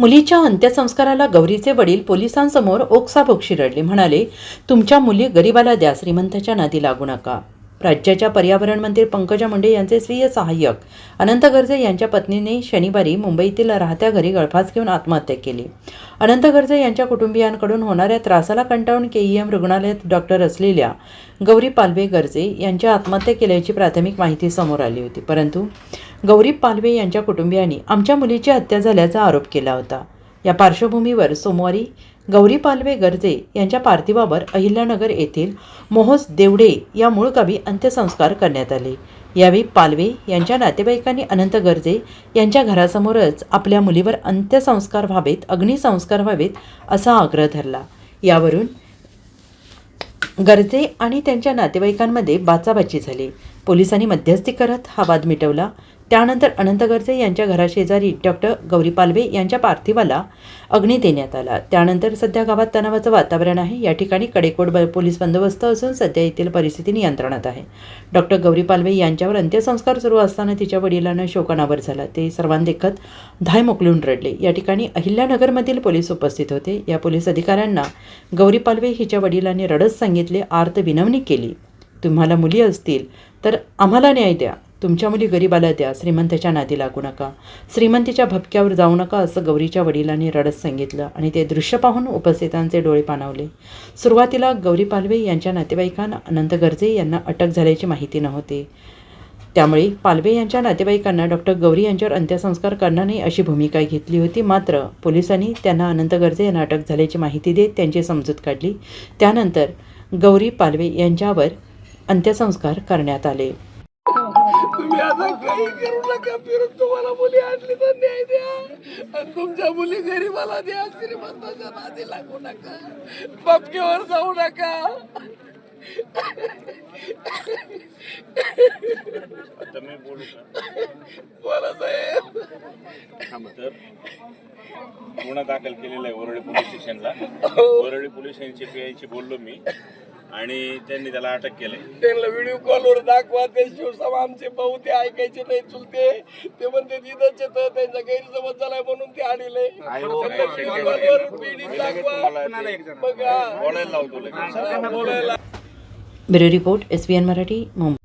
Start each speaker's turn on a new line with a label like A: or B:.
A: मुलीच्या अंत्यसंस्काराला गौरीचे वडील पोलिसांसमोर ओक्साभोक्षी रडले म्हणाले तुमच्या मुली गरिबाला द्या श्रीमंताच्या नादी लागू नका. राज्याच्या पर्यावरण मंत्री पंकजा मुंडे यांचे स्वीय सहाय्यक अनंत गर्जे यांच्या पत्नीने शनिवारी मुंबईतील राहत्या घरी गळफास घेऊन आत्महत्या केली. अनंत गर्जे यांच्या कुटुंबियांकडून होणाऱ्या त्रासाला कंटाळून केईएम रुग्णालयात डॉक्टर असलेल्या गौरी पालवे गर्जे यांच्या आत्महत्या केल्याची प्राथमिक माहिती समोर आली होती. परंतु गौरी पालवे यांच्या कुटुंबियांनी आमच्या मुलीची हत्या झाल्याचा आरोप केला होता. या पार्श्वभूमीवर सोमवारी गौरी पालवे गर्जे यांच्या पार्थिवावर अहिल्यानगर येथील मोहस देवडे या मूळ गावी अंत्यसंस्कार करण्यात आले. यावेळी पालवे यांच्या नातेवाईकांनी अनंत गर्जे यांच्या घरासमोरच आपल्या मुलीवर अंत्यसंस्कार व्हावेत अग्निसंस्कार व्हावेत असा आग्रह धरला. यावरून गर्जे आणि त्यांच्या नातेवाईकांमध्ये बाचाबाची झाली. पोलिसांनी मध्यस्थी करत हा वाद मिटवला. त्यानंतर अनंत गर्जे यांच्या घराशेजारी डॉक्टर गौरी पालवे यांच्या पार्थिवाला अग्नी देण्यात आला. त्यानंतर सध्या गावात तणावाचं वातावरण आहे. या ठिकाणी कडेकोट ब- पोलीस बंदोबस्त असून सध्या येथील परिस्थिती नियंत्रणात आहे. डॉक्टर गौरी पालवे यांच्यावर अंत्यसंस्कार सुरू असताना तिच्या वडिलांना शोकानावर झाला. ते सर्वांदेखत धाय मोकलून रडले. या ठिकाणी अहिल्यानगरमधील पोलीस उपस्थित होते. या पोलीस अधिकाऱ्यांना गौरी पालवे हिच्या वडिलांनी रडत सांगितले आर्त विनवणी केली. तुम्हाला मुली असतील तर आम्हाला न्याय द्या. तुमच्या मुली गरिबाला द्या. श्रीमंताच्या नादी लागू नका. श्रीमंतीच्या भपक्यावर जाऊ नका असं गौरीच्या वडिलांनी रडत सांगितलं आणि ते दृश्य पाहून उपस्थितांचे डोळे पाणावले. सुरुवातीला गौरी पालवे यांच्या नातेवाईकांना अनंत गर्जे यांना अटक झाल्याची माहिती नव्हती. त्यामुळे पालवे यांच्या नातेवाईकांना डॉक्टर गौरी यांच्यावर अंत्यसंस्कार करणार नाही अशी भूमिका घेतली होती. मात्र पोलिसांनी त्यांना अनंत गर्जे यांना अटक झाल्याची माहिती देत त्यांची समजूत काढली. त्यानंतर गौरी पालवे यांच्यावर अंत्यसंस्कार करण्यात आले.
B: तुम्ही आता काही करू नका फिरून तुम्हाला मुली आणली तर न्याय द्या. आणि तुमच्या मुली गरीबाला द्या श्रीमंताच्या नादी लागू नका. बापकेवर जाऊ नका.
C: मी बोलू का
B: बोला साहेब
C: तर. गुन्हा दाखल केलेला आहे वरळी पोलीस स्टेशनला. वरळी पोलीस स्टेशनची पीआयची बोललो मी. आणि त्यांनी त्याला अटक केलंय
B: त्यांना व्हिडिओ कॉलवर दाखवा ते शिवसभा आमचे भाऊ ते ऐकायचे नाही चुलते. ते म्हणते तिथंच येतं त्यांचा गैरसमज झालाय म्हणून ते आणले.
C: बोलायला लावतो
B: बोलायला.
A: Bureau report S B N Marathi Mumbai.